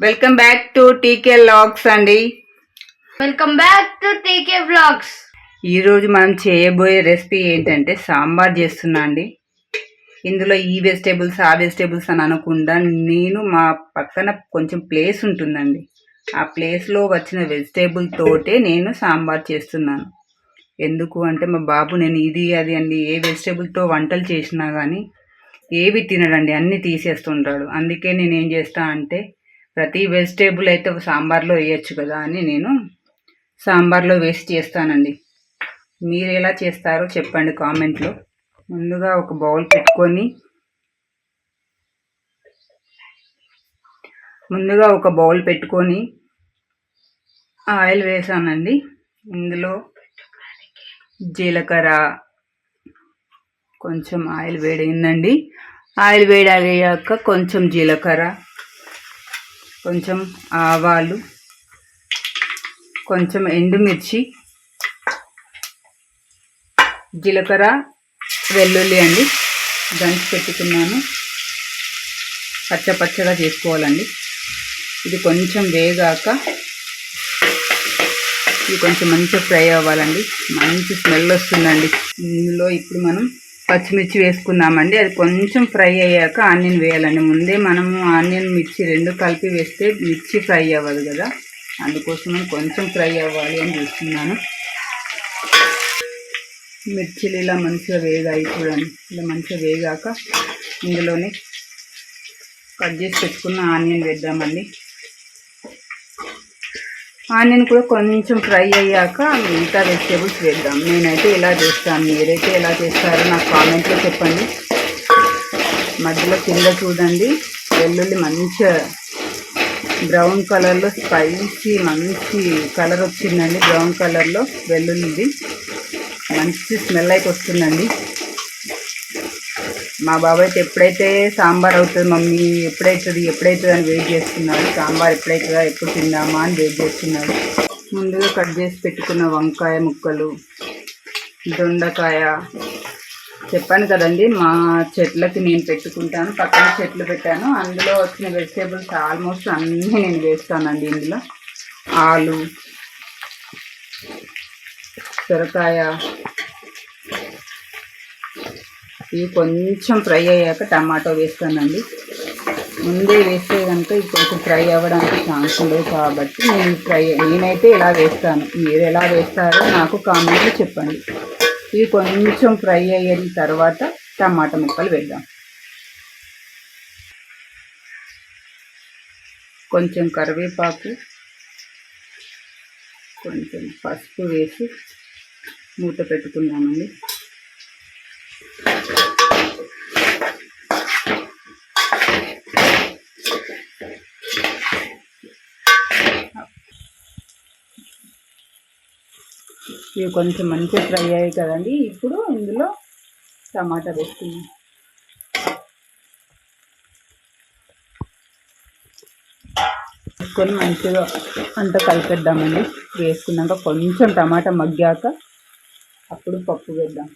Welcome back to TK vlogs అండి. Welcome back to TK vlogs ఈరోజు మనం చేయబోయే రెసిపీ ఏంటంటే సాంబార్ చేస్తున్నా అండి. ఇందులో ఈ వెజిటేబుల్స్ ఆ వెజిటేబుల్స్ అని అనకుండా నేను మా పక్కన కొంచెం ప్లేస్ ఉంటుందండి. ఆ ప్లేస్లో వచ్చిన వెజిటేబుల్ తోటే నేను సాంబార్ చేస్తున్నాను. ఎందుకు అంటే మా బాబు నేను ఇది అది అండి ఏ వెజిటేబుల్తో వంటలు చేసినా కానీ ఏవి తినడండి అన్నీ తీసేస్తుంటాడు. అందుకే నేను ఏం చేస్తా అంటే ప్రతి వెజిటేబుల్ అయితే సాంబార్లో వేయచ్చు కదా అని నేను సాంబార్లో వేసి చేస్తానండి. మీరు ఎలా చేస్తారో చెప్పండి కామెంట్లో. ముందుగా ఒక బౌల్ పెట్టుకొని ముందుగా ఒక బౌల్ పెట్టుకొని ఆయిల్ వేసానండి. ఇందులో జీలకర్ర కొంచెం ఆయిల్ వేడైందండి. ఆయిల్ వేడయ్యాక కొంచెం జీలకర్ర కొంచెం ఆవాలు కొంచెం ఎండుమిర్చి జీలకర్ర వెల్లుల్లి అండి. దంచి పెట్టుకున్నాను. పచ్చ పచ్చగా చేసుకోవాలండి. ఇది కొంచెం వేగాక ఇది కొంచెం మంచిగా ఫ్రై అవ్వాలండి. మంచి స్మెల్ వస్తుందండి. ఇందులో ఇప్పుడు మనం పచ్చిమిర్చి వేసుకుందామండి. అది కొంచెం ఫ్రై అయ్యాక ఆనియన్ వేయాలండి. ముందే మనము ఆనియన్ మిర్చి రెండు కలిపి వేస్తే మిర్చి ఫ్రై అవ్వదు కదా. అందుకోసం కొంచెం ఫ్రై అవ్వాలి అని చూస్తున్నాను. మిర్చిలు ఇలా మంచిగా వేగాయి చూడండి. ఇలా మంచిగా వేగాక ఇందులోనే కట్ చేసి పెట్టుకున్న ఆనియన్ వేద్దామండి. ఆనియన్ కూడా కొంచెం ఫ్రై అయ్యాక మిగతా వెజిటేబుల్స్ వేద్దాం. నేనైతే ఇలా చేస్తాను. మీరైతే ఎలా చేస్తారో నాకు కామెంట్లో చెప్పండి. మధ్యలో కింద చూడండి. వెల్లుల్లి మంచిగా బ్రౌన్ కలర్లో స్పైసీ మంచి కలర్ వచ్చిందండి బ్రౌన్ కలర్లో వెల్లుల్లిది. మంచి స్మెల్ అయితే వస్తుందండి. మా బాబాయ్ అయితే ఎప్పుడైతే సాంబార్ అవుతుంది మమ్మీ ఎప్పుడైతుంది ఎప్పుడైతుంది అని వెయిట్ చేస్తున్నాడు. సాంబార్ ఎప్పుడైతుందా ఎప్పుడు తిందామా అని వెయిట్ చేస్తున్నాడు. ముందుగా కట్ చేసి పెట్టుకున్న వంకాయ ముక్కలు దొండకాయ. చెప్పాను కదండి మా చెట్లకి నేను పెట్టుకుంటాను పక్కన చెట్లు పెట్టాను. అందులో వచ్చిన వెజిటేబుల్స్ ఆల్మోస్ట్ అన్నీ నేను వేస్తానండి ఇందులో. ఆలు సొరకాయ ఇవి కొంచెం ఫ్రై అయ్యాక టమాటో వేస్తానండి. ముందే వేస్తే కనుక ఇది కొంచెం ఫ్రై అవ్వడానికి ఛాన్స్ ఉండదు కాబట్టి నేను ఫ్రై నేనైతే ఇలా వేస్తాను. మీరు ఎలా వేస్తారో నాకు కామెంట్లో చెప్పండి. ఇవి కొంచెం ఫ్రై అయిన తర్వాత టమాటా ముక్కలు వేద్దాం. కొంచెం కరివేపాకు కొంచెం పసుపు వేసి మూత పెట్టుకున్నామండి ఇవి కొంచెం మంచిగా ఫ్రై అయ్యాయి కదండి. ఇప్పుడు ఇందులో టమాటా వేసుకుందాం. వేసుకొని మంచిగా అంత కలిపేద్దామండి. వేసుకున్నాక కొంచెం టమాటా మగ్గాక అప్పుడు పప్పు వేద్దాం.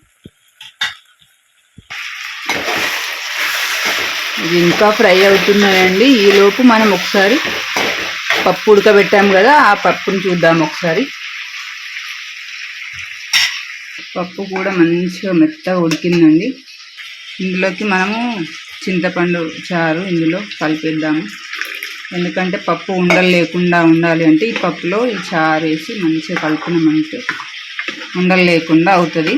ఇది ఇంకా ఫ్రై అవుతున్నాయండి. ఈలోపు మనం ఒకసారి పప్పు ఉడకబెట్టాం కదా ఆ పప్పుని చూద్దాం ఒకసారి. పప్పు కూడా మంచిగా మెత్తగా ఉడికిందండి. ఇందులోకి మనము చింతపండు చారు ఇందులో కలిపేద్దాము. ఎందుకంటే పప్పు ఉండలు లేకుండా ఉండాలి అంటే ఈ పప్పులో ఈ చారు వేసి మంచిగా కలుపుకున్నామంటే ఉండలు లేకుండా అవుతుంది.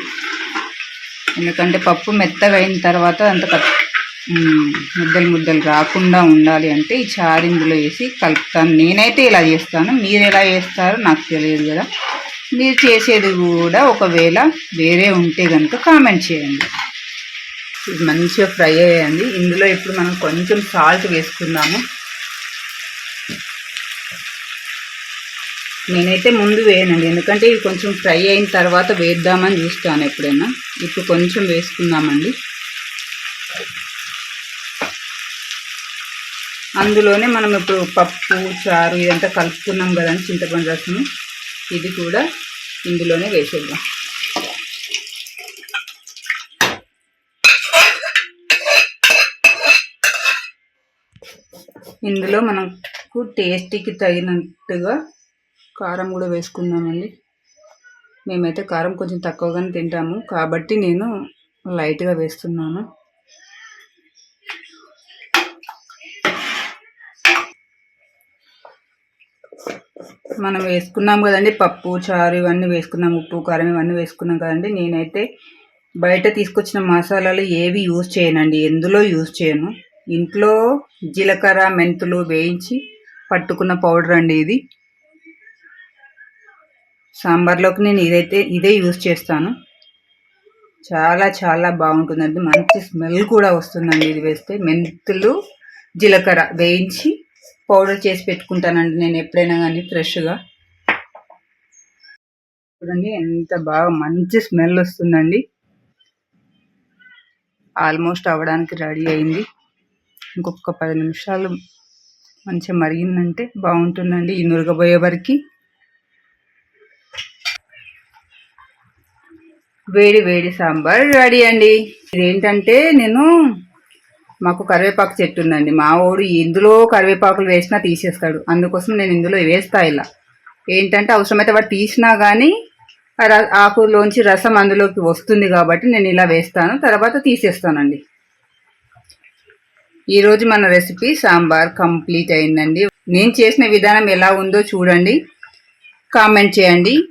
ఎందుకంటే పప్పు మెత్తగా అయిన తర్వాత అంత ముద్దలు ముద్దలు రాకుండా ఉండాలి అంటే ఈ చారు ఇందులో వేసి కలుపుతాను. నేనైతే ఇలా చేస్తాను. మీరు ఎలా చేస్తారో నాకు తెలియదు కదా. మీరు చేసేది కూడా ఒకవేళ వేరే ఉంటే కనుక కామెంట్ చేయండి. ఇది మంచిగా ఫ్రై అయ్యండి ఇందులో ఇప్పుడు మనం కొంచెం సాల్ట్ వేసుకుందాము. నేనైతే ముందు వేయనండి. ఎందుకంటే ఇది కొంచెం ఫ్రై అయిన తర్వాత వేద్దామని చూస్తాను ఎప్పుడైనా. ఇప్పుడు కొంచెం వేసుకుందామండి. అందులోనే మనం ఇప్పుడు పప్పు చారు ఇదంతా కలుపుకున్నాం కదండి చింతపండు రసము. ఇది కూడా ఇందులోనే వేసేద్దాం. ఇందులో మనకు టేస్టీకి తగినట్టుగా కారం కూడా వేసుకుందామండి. మేమైతే కారం కొంచెం తక్కువగానే తింటాము. కాబట్టి నేను లైట్గా వేస్తున్నాను. మనం వేసుకున్నాం కదండి పప్పు చారు ఇవన్నీ వేసుకున్నాం ఉప్పు కారం ఇవన్నీ వేసుకున్నాం కదండి. నేనైతే బయట తీసుకొచ్చిన మసాలాలు ఏవి యూజ్ చేయనండి ఎందులో యూజ్ చేయను. ఇంట్లో జీలకర్ర మెంతులు వేయించి పట్టుకున్న పౌడర్ అండి ఇది. సాంబార్లోకి నేను ఇదైతే ఇదే యూజ్ చేస్తాను. చాలా చాలా బాగుంటుందండి. మంచి స్మెల్ కూడా వస్తుందండి ఇది వేస్తే. మెంతులు జీలకర్ర వేయించి పౌడర్ చేసి పెట్టుకుంటానండి నేను ఎప్పుడైనా కానీ ఫ్రెష్గా. చూడండి ఎంత బాగా మంచి స్మెల్ వస్తుందండి. ఆల్మోస్ట్ అవ్వడానికి రెడీ అయింది. ఇంకొక పది నిమిషాలు మంచిగా మరిగిందంటే బాగుంటుందండి ఈ నురగబోయే వరకు. వేడి వేడి సాంబార్ రెడీ అండి. ఇదేంటంటే నేను మాకు కరివేపాకు చెట్టు ఉందండి. మా వాడు ఇందులో కరివేపాకులు వేసినా తీసేస్తాడు. అందుకోసం నేను ఇందులో వేస్తా ఇలా. ఏంటంటే అవసరమైతే వాడు తీసినా కానీ ఆ ర- ఆకులోంచి రసం అందులోకి వస్తుంది కాబట్టి నేను ఇలా వేస్తాను. తర్వాత తీసేస్తానండి. ఈరోజు మన రెసిపీ సాంబార్ కంప్లీట్ అయిందండి. నేను చేసిన విధానం ఎలా ఉందో చూడండి. కామెంట్ చేయండి.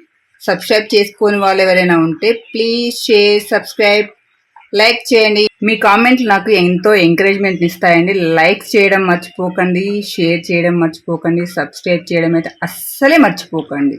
సబ్స్క్రైబ్ చేసుకోని వాళ్ళు ఎవరైనా ఉంటే ప్లీజ్ షేర్ సబ్స్క్రైబ్. లైక్ చేయండి. మీ కామెంట్లు నాకు ఎంతో ఎంకరేజ్మెంట్ ఇస్తాయండి. లైక్ చేయడం మర్చిపోకండి షేర్ చేయడం మర్చిపోకండి సబ్స్క్రైబ్ చేయడం అయితే అస్సలే మర్చిపోకండి.